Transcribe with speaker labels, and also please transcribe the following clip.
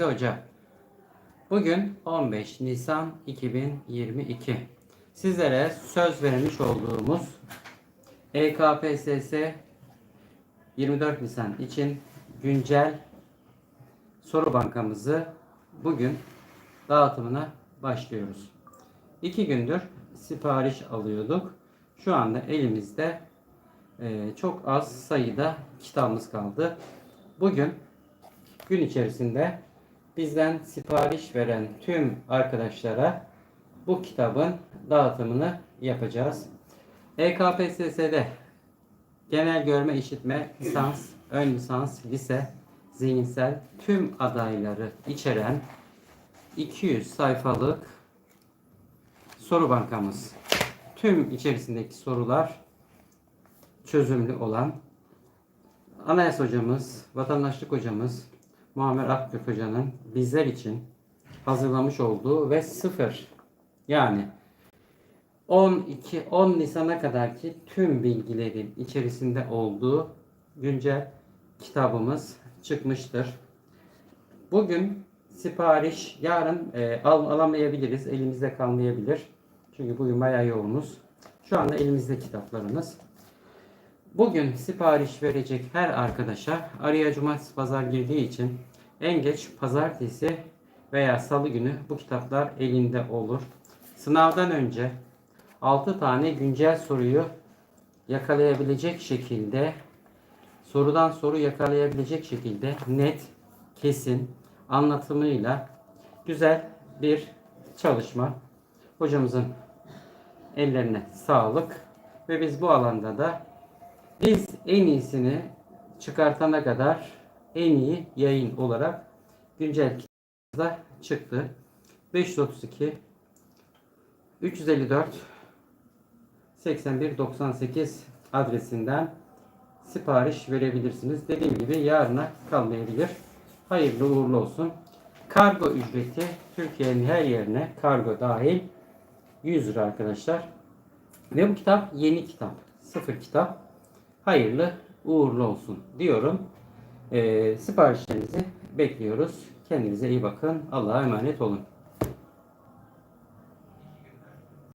Speaker 1: Gazi Hoca. Bugün 15 Nisan 2022. Sizlere söz vermiş olduğumuz EKPSS 24 Nisan için güncel soru bankamızı bugün dağıtımına başlıyoruz. İki gündür sipariş alıyorduk. Şu anda elimizde e, çok az sayıda kitabımız kaldı. Bugün gün içerisinde bizden sipariş veren tüm arkadaşlara bu kitabın dağıtımını yapacağız. EKPSS'de genel görme işitme, lisans, ön lisans, lise, zihinsel tüm adayları içeren 200 sayfalık soru bankamız. Tüm içerisindeki sorular çözümlü olan Anayasa hocamız, vatandaşlık hocamız Muammer Akgök hocanın bizler için hazırlamış olduğu ve sıfır yani 12 10 Nisan'a kadarki tüm bilgilerin içerisinde olduğu güncel kitabımız çıkmıştır. Bugün sipariş yarın e, al, alamayabiliriz. Elimizde kalmayabilir. Çünkü bugün bayağı yoğunuz. Şu anda elimizde kitaplarımız. Bugün sipariş verecek her arkadaşa araya cumartesi pazar girdiği için en geç pazartesi veya salı günü bu kitaplar elinde olur. Sınavdan önce 6 tane güncel soruyu yakalayabilecek şekilde sorudan soru yakalayabilecek şekilde net, kesin anlatımıyla güzel bir çalışma. Hocamızın ellerine sağlık ve biz bu alanda da biz en iyisini çıkartana kadar en iyi yayın olarak güncel kitabımızda çıktı. 532 354 81 98 adresinden sipariş verebilirsiniz. Dediğim gibi yarına kalmayabilir. Hayırlı uğurlu olsun. Kargo ücreti Türkiye'nin her yerine kargo dahil 100 lira arkadaşlar. Ve bu kitap yeni kitap. Sıfır kitap. Hayırlı uğurlu olsun diyorum. Ee, siparişlerinizi bekliyoruz. Kendinize iyi bakın. Allah'a emanet olun.